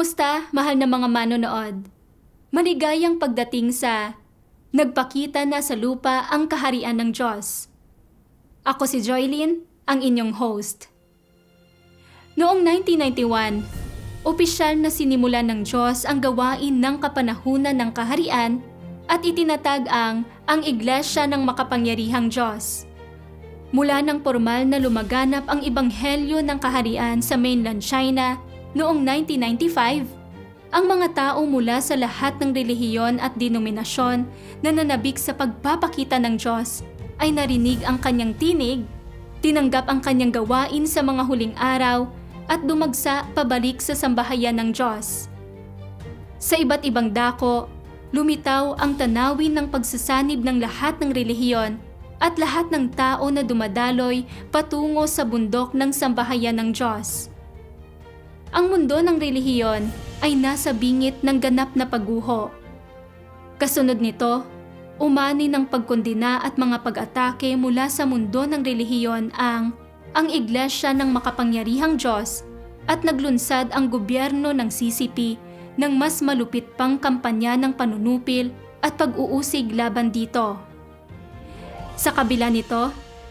Kumusta, mahal na mga manonood? Maligayang pagdating sa Nagpakita na sa lupa ang kaharian ng Diyos. Ako si Joylyn, ang inyong host. Noong 1991, opisyal na sinimulan ng Diyos ang gawain ng kapanahunan ng kaharian at itinatag ang ang Iglesia ng Makapangyarihang Diyos. Mula nang formal na lumaganap ang Ibanghelyo ng Kaharian sa mainland China noong 1995, ang mga tao mula sa lahat ng relihiyon at denominasyon na nanabik sa pagpapakita ng Diyos ay narinig ang kanyang tinig, tinanggap ang kanyang gawain sa mga huling araw at dumagsa pabalik sa sambahayan ng Diyos. Sa iba't ibang dako, lumitaw ang tanawin ng pagsasanib ng lahat ng relihiyon at lahat ng tao na dumadaloy patungo sa bundok ng sambahayan ng Diyos. Ang mundo ng relihiyon ay nasa bingit ng ganap na pagguho. Kasunod nito, umani ng pagkondina at mga pag-atake mula sa mundo ng relihiyon ang ang Iglesia ng Makapangyarihang Diyos at naglunsad ang gobyerno ng CCP ng mas malupit pang kampanya ng panunupil at pag-uusig laban dito. Sa kabila nito,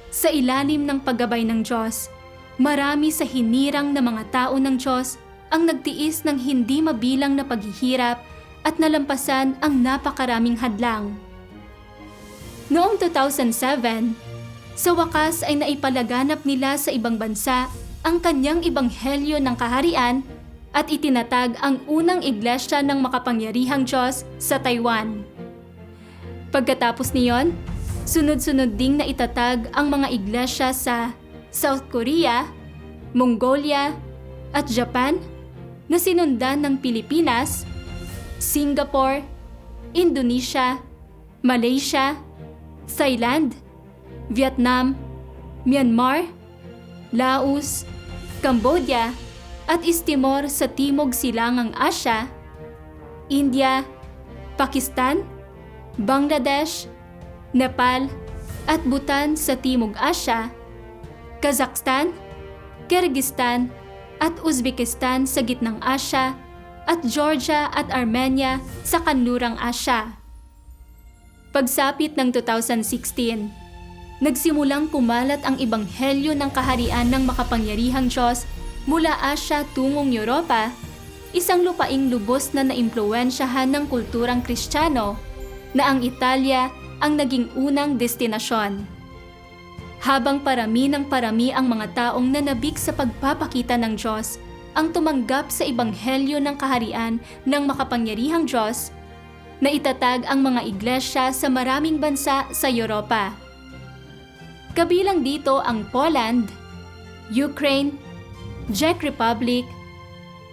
sa ilalim ng paggabay ng Diyos, Marami sa hinirang na mga tao ng Diyos ang nagtiis ng hindi mabilang na paghihirap at nalampasan ang napakaraming hadlang. Noong 2007, sa wakas ay naipalaganap nila sa ibang bansa ang kanyang ibanghelyo ng kaharian at itinatag ang unang iglesia ng makapangyarihang Diyos sa Taiwan. Pagkatapos niyon, sunod-sunod ding naitatag ang mga iglesia sa South Korea, Mongolia, at Japan na sinundan ng Pilipinas, Singapore, Indonesia, Malaysia, Thailand, Vietnam, Myanmar, Laos, Cambodia, at Istimor sa Timog Silangang Asya, India, Pakistan, Bangladesh, Nepal, at Bhutan sa Timog Asya, Kazakhstan, Kyrgyzstan at Uzbekistan sa gitnang Asya at Georgia at Armenia sa kanlurang Asya. Pagsapit ng 2016, nagsimulang kumalat ang ibanghelyo ng kaharian ng makapangyarihang Diyos mula Asya tungong Europa, isang lupaing lubos na naimpluwensyahan ng kulturang Kristiyano na ang Italia ang naging unang destinasyon habang parami ng parami ang mga taong nanabik sa pagpapakita ng Diyos ang tumanggap sa ibanghelyo ng kaharian ng makapangyarihang Diyos na itatag ang mga iglesia sa maraming bansa sa Europa. Kabilang dito ang Poland, Ukraine, Czech Republic,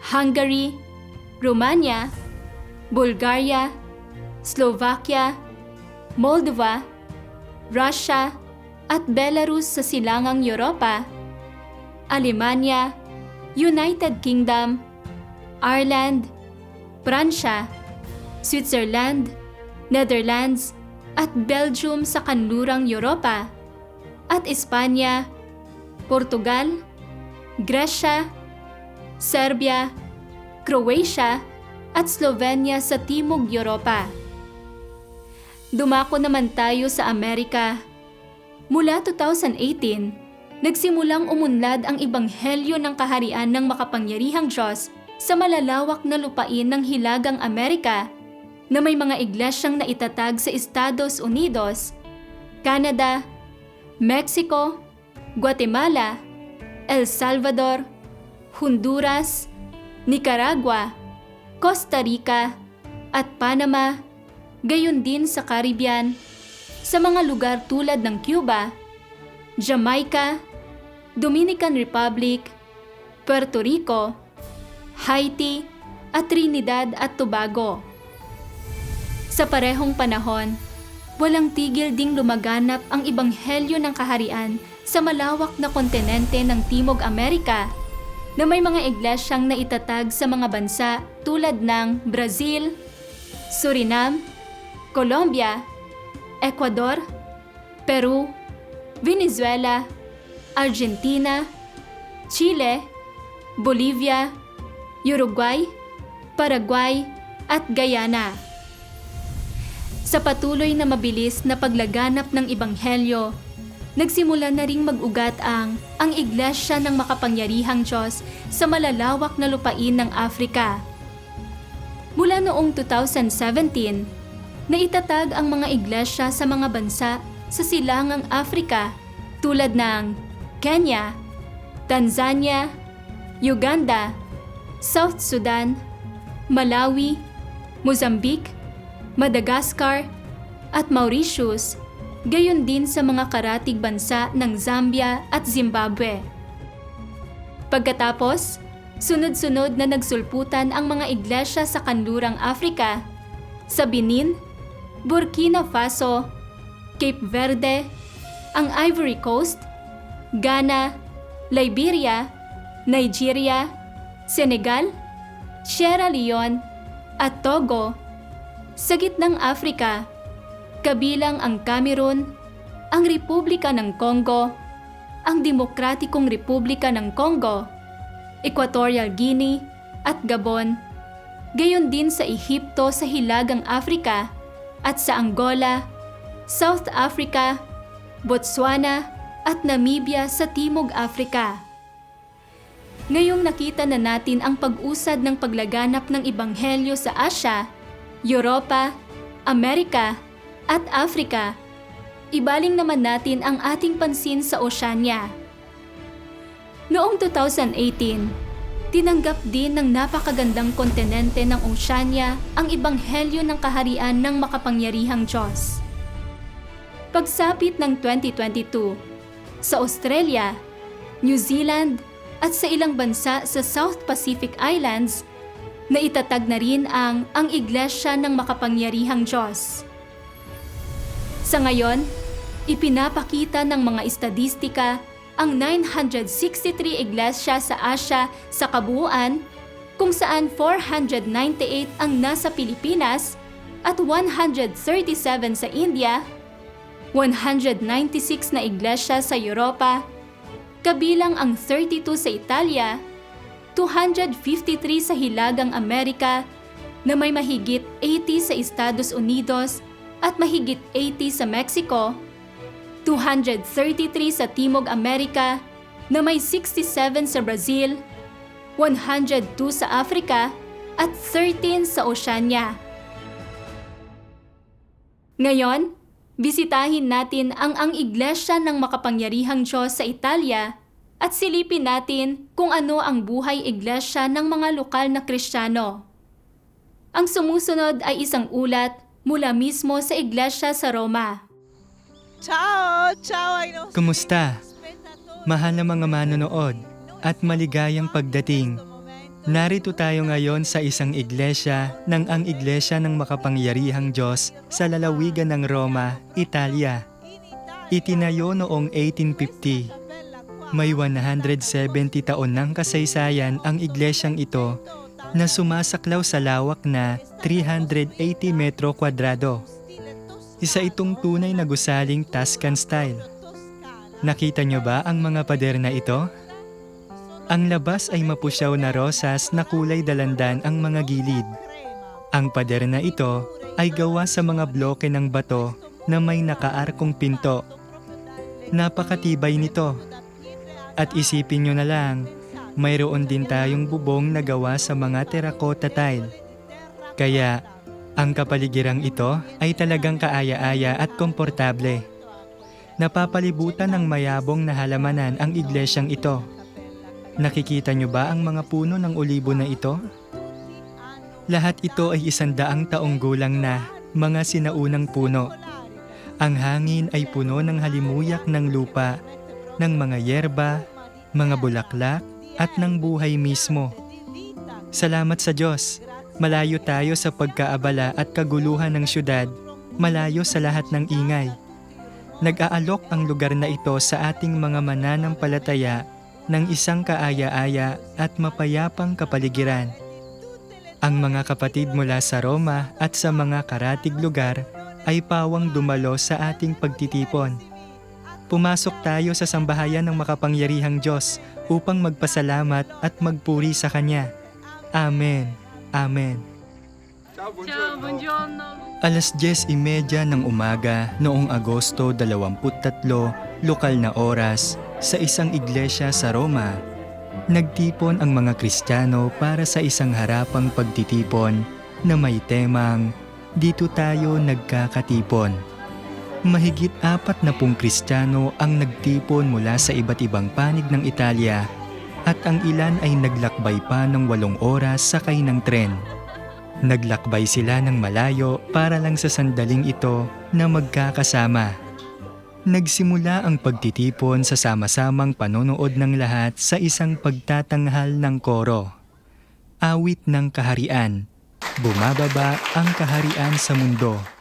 Hungary, Romania, Bulgaria, Slovakia, Moldova, Russia, at Belarus sa silangang Europa, Alemanya, United Kingdom, Ireland, Pransya, Switzerland, Netherlands, at Belgium sa kanlurang Europa, at Espanya, Portugal, Gresya, Serbia, Croatia, at Slovenia sa Timog Europa. Dumako naman tayo sa Amerika Mula 2018, nagsimulang umunlad ang ibanghelyo ng kaharian ng makapangyarihang Diyos sa malalawak na lupain ng Hilagang Amerika na may mga iglesyang naitatag sa Estados Unidos, Canada, Mexico, Guatemala, El Salvador, Honduras, Nicaragua, Costa Rica, at Panama, gayon din sa Caribbean sa mga lugar tulad ng Cuba, Jamaica, Dominican Republic, Puerto Rico, Haiti, at Trinidad at Tobago. Sa parehong panahon, walang tigil ding lumaganap ang ibanghelyo ng kaharian sa malawak na kontinente ng Timog Amerika na may mga iglesyang naitatag sa mga bansa tulad ng Brazil, Suriname, Colombia, Ecuador, Peru, Venezuela, Argentina, Chile, Bolivia, Uruguay, Paraguay at Guyana. Sa patuloy na mabilis na paglaganap ng Ebanghelyo, nagsimula na ring mag-ugat ang ang Iglesia ng Makapangyarihang Diyos sa malalawak na lupain ng Afrika. Mula noong 2017, naitatag ang mga iglesia sa mga bansa sa silangang Afrika tulad ng Kenya, Tanzania, Uganda, South Sudan, Malawi, Mozambique, Madagascar, at Mauritius, gayon din sa mga karatig bansa ng Zambia at Zimbabwe. Pagkatapos, sunod-sunod na nagsulputan ang mga iglesia sa kanlurang Afrika, sa Benin, Burkina Faso, Cape Verde, ang Ivory Coast, Ghana, Liberia, Nigeria, Senegal, Sierra Leone, at Togo. Sa gitnang Afrika, kabilang ang Cameroon, ang Republika ng Congo, ang Demokratikong Republika ng Congo, Equatorial Guinea at Gabon, gayon din sa Ehipto sa Hilagang Afrika at sa Angola, South Africa, Botswana at Namibia sa Timog Afrika. Ngayong nakita na natin ang pag-usad ng paglaganap ng Ebanghelyo sa Asya, Europa, Amerika at Afrika, ibaling naman natin ang ating pansin sa Oceania. Noong 2018, tinanggap din ng napakagandang kontinente ng Oceania ang Ebanghelyo ng Kaharian ng Makapangyarihang Diyos. Pagsapit ng 2022, sa Australia, New Zealand at sa ilang bansa sa South Pacific Islands, naitatag na rin ang ang Iglesia ng Makapangyarihang Diyos. Sa ngayon, ipinapakita ng mga estadistika ang 963 iglesia sa Asya sa kabuuan kung saan 498 ang nasa Pilipinas at 137 sa India, 196 na iglesia sa Europa, kabilang ang 32 sa Italia, 253 sa Hilagang Amerika na may mahigit 80 sa Estados Unidos at mahigit 80 sa Mexico, 233 sa Timog Amerika na may 67 sa Brazil, 102 sa Africa at 13 sa Oceania. Ngayon, bisitahin natin ang ang Iglesia ng Makapangyarihang Diyos sa Italia at silipin natin kung ano ang buhay iglesia ng mga lokal na Kristiyano. Ang sumusunod ay isang ulat mula mismo sa iglesia sa Roma. Ciao! Ciao ai nostri Kumusta? Mahal na mga manonood at maligayang pagdating. Narito tayo ngayon sa isang iglesia ng ang Iglesia ng Makapangyarihang Diyos sa lalawigan ng Roma, Italia. Itinayo noong 1850. May 170 taon ng kasaysayan ang iglesyang ito na sumasaklaw sa lawak na 380 metro kwadrado. Isa itong tunay na gusaling Tuscan style. Nakita nyo ba ang mga pader na ito? Ang labas ay mapusyaw na rosas na kulay dalandan ang mga gilid. Ang pader na ito ay gawa sa mga bloke ng bato na may nakaarkong pinto. Napakatibay nito. At isipin nyo na lang, mayroon din tayong bubong na gawa sa mga terracotta tile. Kaya, ang kapaligirang ito ay talagang kaaya-aya at komportable. Napapalibutan ng mayabong na halamanan ang iglesyang ito. Nakikita nyo ba ang mga puno ng olibo na ito? Lahat ito ay isandaang taong gulang na mga sinaunang puno. Ang hangin ay puno ng halimuyak ng lupa, ng mga yerba, mga bulaklak, at ng buhay mismo. Salamat sa Diyos. Malayo tayo sa pagkaabala at kaguluhan ng syudad, malayo sa lahat ng ingay. Nag-aalok ang lugar na ito sa ating mga mananampalataya ng isang kaaya-aya at mapayapang kapaligiran. Ang mga kapatid mula sa Roma at sa mga karatig lugar ay pawang dumalo sa ating pagtitipon. Pumasok tayo sa sambahayan ng makapangyarihang Diyos upang magpasalamat at magpuri sa Kanya. Amen. Amen. Alas 10.30 ng umaga noong Agosto 23, lokal na oras, sa isang iglesia sa Roma, nagtipon ang mga Kristiyano para sa isang harapang pagtitipon na may temang Dito tayo nagkakatipon. Mahigit apat na pong Kristiyano ang nagtipon mula sa iba't ibang panig ng Italia at ang ilan ay naglakbay pa ng walong oras sakay ng tren. Naglakbay sila ng malayo para lang sa sandaling ito na magkakasama. Nagsimula ang pagtitipon sa sama-samang panonood ng lahat sa isang pagtatanghal ng koro. Awit ng kaharian. Bumababa ang kaharian sa mundo.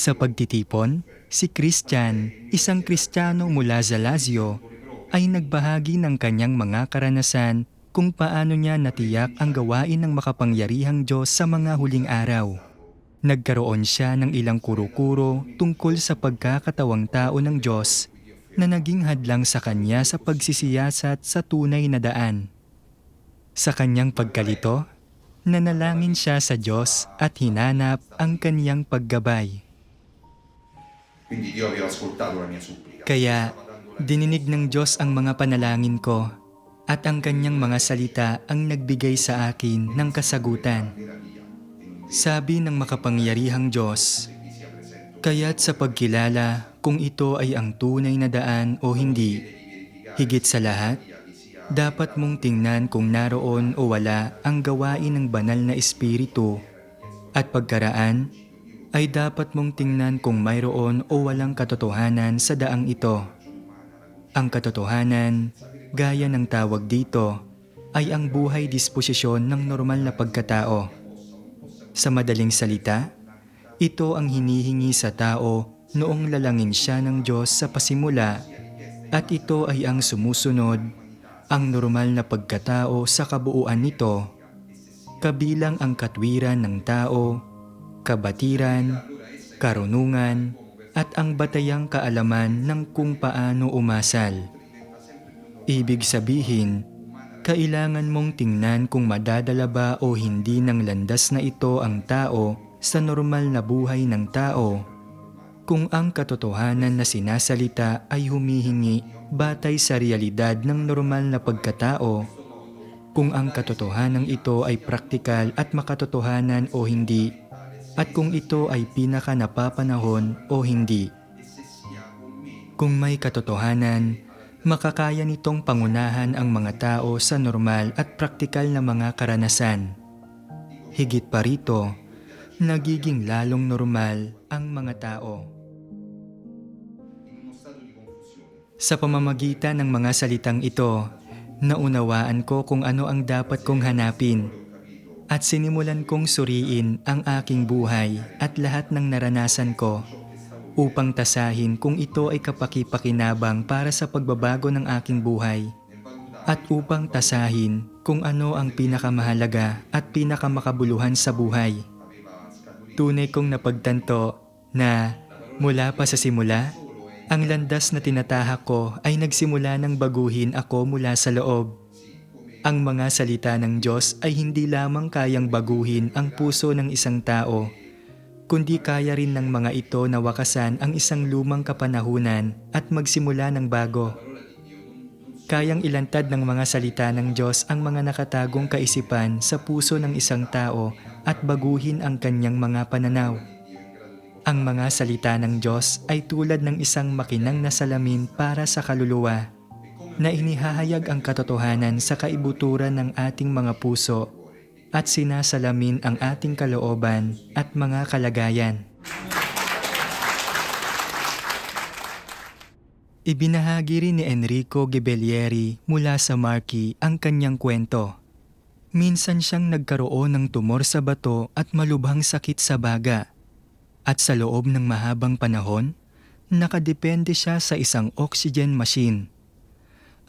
Sa pagtitipon, si Christian, isang Kristiyano mula sa Lazio, ay nagbahagi ng kanyang mga karanasan kung paano niya natiyak ang gawain ng makapangyarihang Diyos sa mga huling araw. Nagkaroon siya ng ilang kuro-kuro tungkol sa pagkakatawang tao ng Diyos na naging hadlang sa kanya sa pagsisiyasat sa tunay na daan. Sa kanyang pagkalito, nanalangin siya sa Diyos at hinanap ang kaniyang paggabay. Quindi Dio aveva ascoltato la mia supplica. Kaya dininig ng Diyos ang mga panalangin ko at ang kanyang mga salita ang nagbigay sa akin ng kasagutan. Sabi ng makapangyarihang Diyos, Kaya't sa pagkilala kung ito ay ang tunay na daan o hindi, higit sa lahat, dapat mong tingnan kung naroon o wala ang gawain ng banal na espiritu at pagkaraan ay dapat mong tingnan kung mayroon o walang katotohanan sa daang ito. Ang katotohanan, gaya ng tawag dito, ay ang buhay disposisyon ng normal na pagkatao. Sa madaling salita, ito ang hinihingi sa tao noong lalangin siya ng Diyos sa pasimula at ito ay ang sumusunod, ang normal na pagkatao sa kabuuan nito, kabilang ang katwiran ng tao, kabatiran, karunungan, at ang batayang kaalaman ng kung paano umasal. Ibig sabihin, kailangan mong tingnan kung madadala ba o hindi ng landas na ito ang tao sa normal na buhay ng tao. Kung ang katotohanan na sinasalita ay humihingi batay sa realidad ng normal na pagkatao, kung ang katotohanan ito ay praktikal at makatotohanan o hindi, at kung ito ay pinaka napapanahon o hindi. Kung may katotohanan, makakaya nitong pangunahan ang mga tao sa normal at praktikal na mga karanasan. Higit pa rito, nagiging lalong normal ang mga tao. Sa pamamagitan ng mga salitang ito, naunawaan ko kung ano ang dapat kong hanapin at sinimulan kong suriin ang aking buhay at lahat ng naranasan ko upang tasahin kung ito ay kapaki-pakinabang para sa pagbabago ng aking buhay at upang tasahin kung ano ang pinakamahalaga at pinakamakabuluhan sa buhay. Tunay kong napagtanto na mula pa sa simula, ang landas na tinatahak ko ay nagsimula ng baguhin ako mula sa loob. Ang mga salita ng Diyos ay hindi lamang kayang baguhin ang puso ng isang tao, kundi kaya rin ng mga ito na wakasan ang isang lumang kapanahunan at magsimula ng bago. Kayang ilantad ng mga salita ng Diyos ang mga nakatagong kaisipan sa puso ng isang tao at baguhin ang kanyang mga pananaw. Ang mga salita ng Diyos ay tulad ng isang makinang na salamin para sa kaluluwa na inihahayag ang katotohanan sa kaibuturan ng ating mga puso at sinasalamin ang ating kalooban at mga kalagayan. Ibinahagi rin ni Enrico Gebellieri mula sa Marquis ang kanyang kwento. Minsan siyang nagkaroon ng tumor sa bato at malubhang sakit sa baga. At sa loob ng mahabang panahon, nakadepende siya sa isang oxygen machine.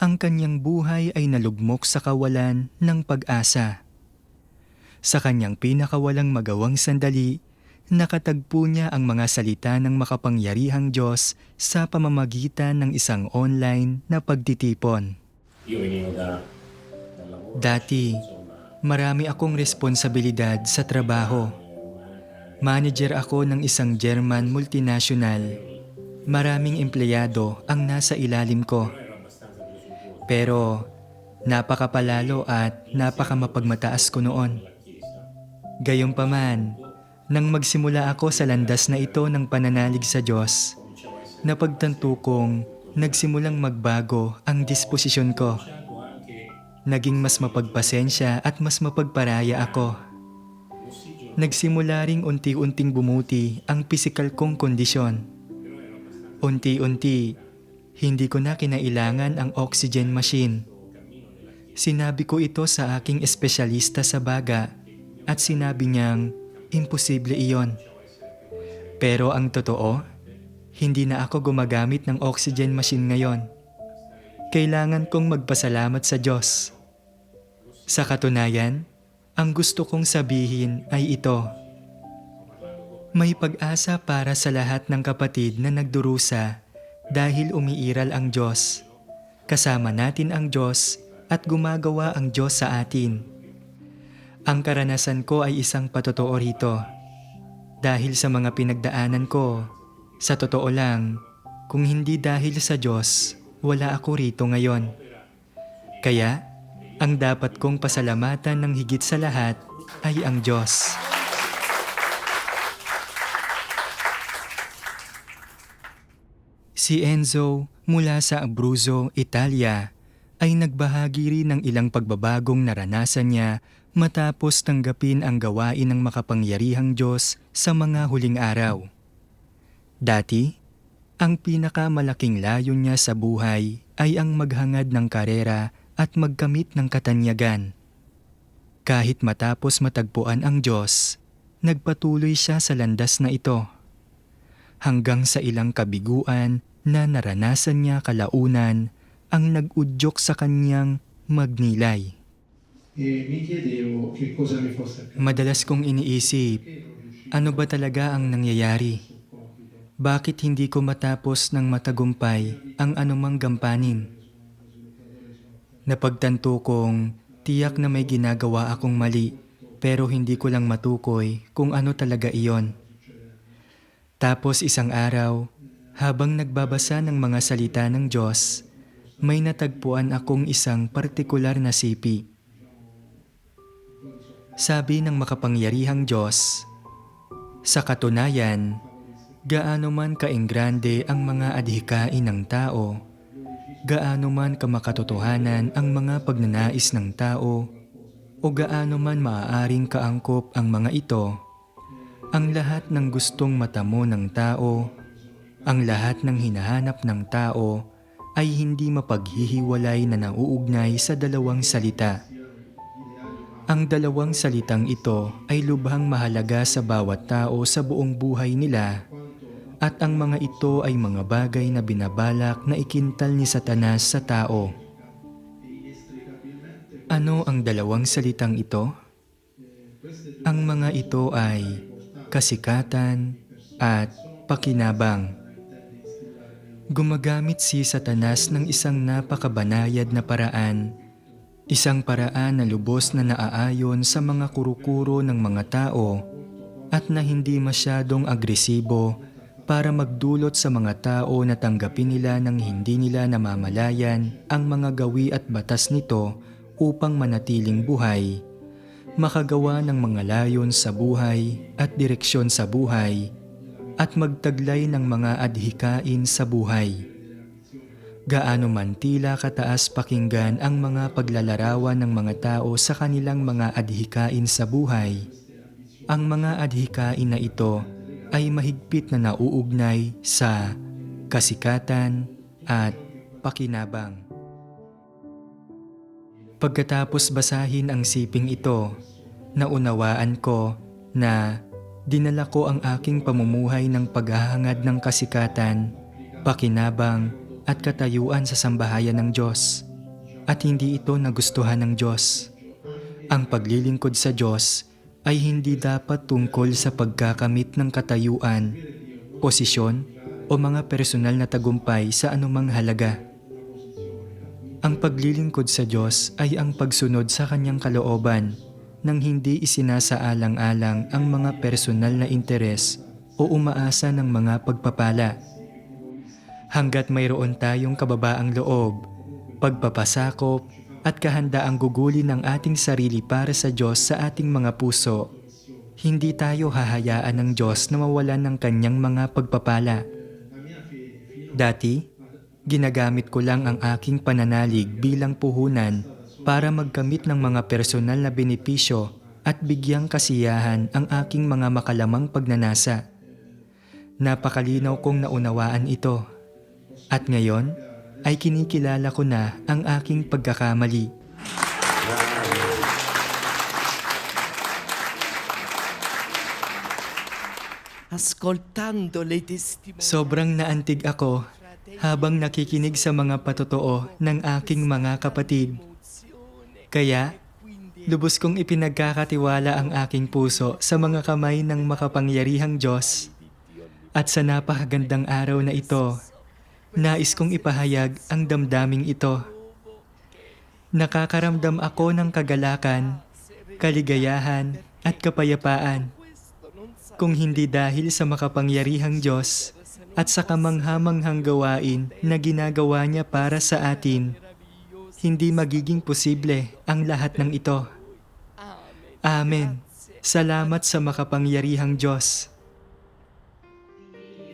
Ang kanyang buhay ay nalugmok sa kawalan ng pag-asa. Sa kanyang pinakawalang magawang sandali, nakatagpo niya ang mga salita ng makapangyarihang Diyos sa pamamagitan ng isang online na pagtitipon. Dati, marami akong responsibilidad sa trabaho. Manager ako ng isang German multinational. Maraming empleyado ang nasa ilalim ko. Pero napakapalalo at napakamapagmataas ko noon. Gayunpaman, nang magsimula ako sa landas na ito ng pananalig sa Diyos, napagtanto kong nagsimulang magbago ang disposisyon ko. Naging mas mapagpasensya at mas mapagparaya ako. Nagsimula ring unti-unting bumuti ang pisikal kong kondisyon. Unti-unti, hindi ko na kinailangan ang oxygen machine. Sinabi ko ito sa aking espesyalista sa baga at sinabi niyang imposible iyon. Pero ang totoo, hindi na ako gumagamit ng oxygen machine ngayon. Kailangan kong magpasalamat sa Diyos. Sa katunayan, ang gusto kong sabihin ay ito. May pag-asa para sa lahat ng kapatid na nagdurusa dahil umiiral ang Diyos. Kasama natin ang Diyos at gumagawa ang Diyos sa atin. Ang karanasan ko ay isang patotoo rito. Dahil sa mga pinagdaanan ko, sa totoo lang, kung hindi dahil sa Diyos, wala ako rito ngayon. Kaya, ang dapat kong pasalamatan ng higit sa lahat ay ang Diyos. Si Enzo mula sa Abruzzo, Italia ay nagbahagi rin ng ilang pagbabagong naranasan niya matapos tanggapin ang gawain ng makapangyarihang Diyos sa mga huling araw. Dati, ang pinakamalaking layon niya sa buhay ay ang maghangad ng karera at magkamit ng katanyagan. Kahit matapos matagpuan ang Diyos, nagpatuloy siya sa landas na ito. Hanggang sa ilang kabiguan na naranasan niya kalaunan ang nag-udyok sa kanyang magnilay. Madalas kong iniisip, ano ba talaga ang nangyayari? Bakit hindi ko matapos ng matagumpay ang anumang gampanin? Napagtanto kong tiyak na may ginagawa akong mali pero hindi ko lang matukoy kung ano talaga iyon. Tapos isang araw, habang nagbabasa ng mga salita ng Diyos, may natagpuan akong isang partikular na sipi. Sabi ng makapangyarihang Diyos, Sa katunayan, gaano man kainggrande ang mga adhikain ng tao, gaano man kamakatotohanan ang mga pagnanais ng tao, o gaano man maaaring kaangkop ang mga ito, ang lahat ng gustong matamo ng tao, ang lahat ng hinahanap ng tao ay hindi mapaghihiwalay na nauugnay sa dalawang salita. Ang dalawang salitang ito ay lubhang mahalaga sa bawat tao sa buong buhay nila at ang mga ito ay mga bagay na binabalak na ikintal ni Satanas sa tao. Ano ang dalawang salitang ito? Ang mga ito ay kasikatan at pakinabang. Gumagamit si Satanas ng isang napakabanayad na paraan. Isang paraan na lubos na naaayon sa mga kurukuro ng mga tao at na hindi masyadong agresibo para magdulot sa mga tao na tanggapin nila ng hindi nila namamalayan ang mga gawi at batas nito upang manatiling buhay, makagawa ng mga layon sa buhay at direksyon sa buhay, at magtaglay ng mga adhikain sa buhay. Gaano man tila kataas pakinggan ang mga paglalarawan ng mga tao sa kanilang mga adhikain sa buhay, ang mga adhikain na ito ay mahigpit na nauugnay sa kasikatan at pakinabang. Pagkatapos basahin ang siping ito, naunawaan ko na dinala ko ang aking pamumuhay ng paghahangad ng kasikatan, pakinabang at katayuan sa sambahayan ng Diyos. At hindi ito nagustuhan ng Diyos. Ang paglilingkod sa Diyos ay hindi dapat tungkol sa pagkakamit ng katayuan, posisyon o mga personal na tagumpay sa anumang halaga. Ang paglilingkod sa Diyos ay ang pagsunod sa Kanyang kalooban nang hindi isinasaalang-alang ang mga personal na interes o umaasa ng mga pagpapala. Hanggat mayroon tayong kababaang loob, pagpapasakop at kahandaang gugulin ng ating sarili para sa Diyos sa ating mga puso, hindi tayo hahayaan ng Diyos na mawalan ng kanyang mga pagpapala. Dati, ginagamit ko lang ang aking pananalig bilang puhunan para magkamit ng mga personal na benepisyo at bigyang kasiyahan ang aking mga makalamang pagnanasa. Napakalinaw kong naunawaan ito. At ngayon, ay kinikilala ko na ang aking pagkakamali. Sobrang naantig ako habang nakikinig sa mga patotoo ng aking mga kapatid. Kaya, lubos kong ipinagkakatiwala ang aking puso sa mga kamay ng makapangyarihang Diyos. At sa napakagandang araw na ito, nais kong ipahayag ang damdaming ito. Nakakaramdam ako ng kagalakan, kaligayahan at kapayapaan. Kung hindi dahil sa makapangyarihang Diyos at sa kamanghamanghang gawain na ginagawa niya para sa atin, hindi magiging posible ang lahat ng ito. Amen. Salamat sa makapangyarihang Diyos.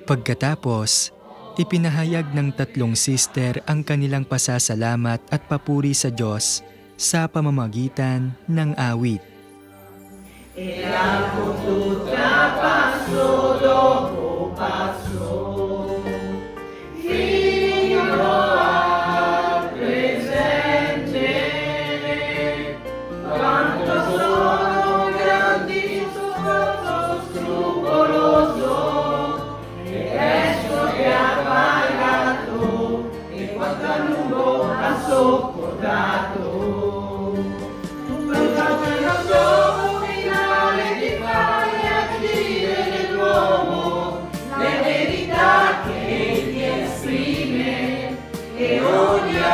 Pagkatapos, ipinahayag ng tatlong sister ang kanilang pasasalamat at papuri sa Diyos sa pamamagitan ng awit.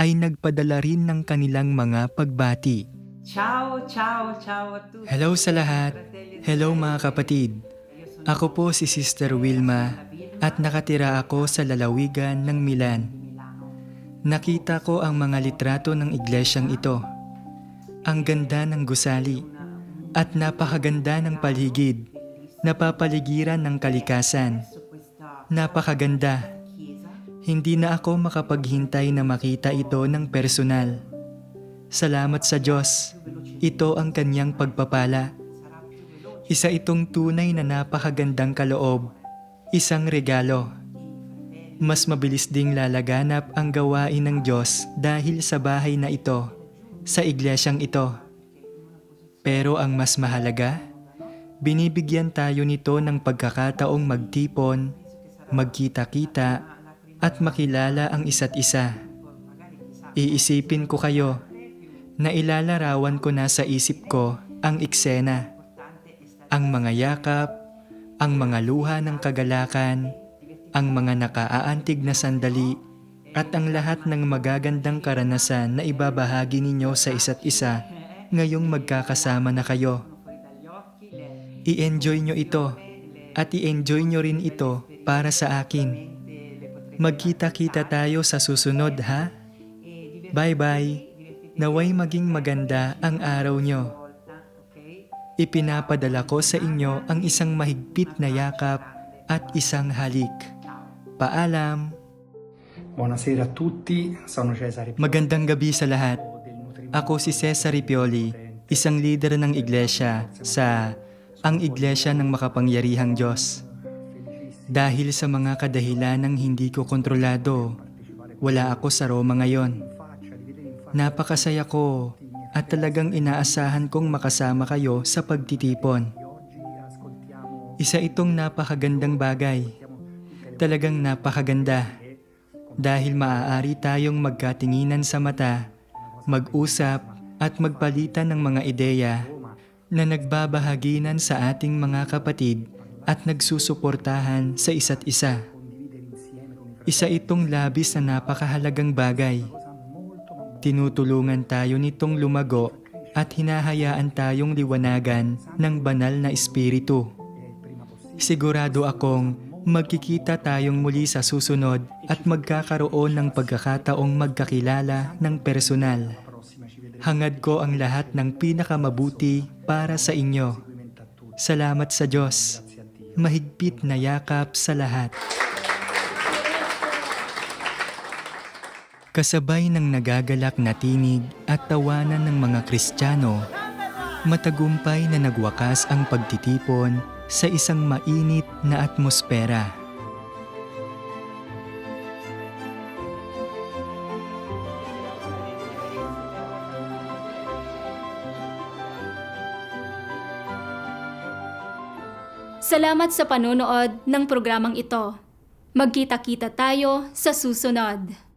ay nagpadala rin ng kanilang mga pagbati. Ciao, ciao, ciao a tutti. Hello sa lahat. Hello mga kapatid. Ako po si Sister Wilma at nakatira ako sa lalawigan ng Milan. Nakita ko ang mga litrato ng iglesyang ito. Ang ganda ng gusali at napakaganda ng paligid. Napapaligiran ng kalikasan. Napakaganda. Hindi na ako makapaghintay na makita ito ng personal. Salamat sa Diyos. Ito ang kanyang pagpapala. Isa itong tunay na napakagandang kaloob. Isang regalo. Mas mabilis ding lalaganap ang gawain ng Diyos dahil sa bahay na ito, sa iglesyang ito. Pero ang mas mahalaga, binibigyan tayo nito ng pagkakataong magtipon, magkita-kita, at makilala ang isa't isa. Iisipin ko kayo na ilalarawan ko na sa isip ko ang eksena, ang mga yakap, ang mga luha ng kagalakan, ang mga nakaaantig na sandali, at ang lahat ng magagandang karanasan na ibabahagi ninyo sa isa't isa ngayong magkakasama na kayo. I-enjoy nyo ito at i-enjoy nyo rin ito para sa akin. Magkita-kita tayo sa susunod ha? Bye-bye. Naway maging maganda ang araw nyo. ipinapadala ko sa inyo ang isang mahigpit na yakap at isang halik. Paalam, Buonasera a tutti, sono Cesare magandang gabi sa lahat. Ako si Cesare Pioli, isang leader ng iglesia sa Ang Iglesia ng Makapangyarihang Diyos. Dahil sa mga kadahilan ng hindi ko kontrolado, wala ako sa Roma ngayon. Napakasaya ko at talagang inaasahan kong makasama kayo sa pagtitipon. Isa itong napakagandang bagay. Talagang napakaganda. Dahil maaari tayong magkatinginan sa mata, mag-usap at magpalitan ng mga ideya na nagbabahaginan sa ating mga kapatid at nagsusuportahan sa isa't isa. Isa itong labis na napakahalagang bagay. Tinutulungan tayo nitong lumago at hinahayaan tayong liwanagan ng banal na espiritu. Sigurado akong magkikita tayong muli sa susunod at magkakaroon ng pagkakataong magkakilala ng personal. Hangad ko ang lahat ng pinakamabuti para sa inyo. Salamat sa Diyos. Mahigpit na yakap sa lahat. Kasabay ng nagagalak na tinig at tawanan ng mga Kristiyano, matagumpay na nagwakas ang pagtitipon sa isang mainit na atmosfera. Salamat sa panonood ng programang ito. Magkita-kita tayo sa susunod.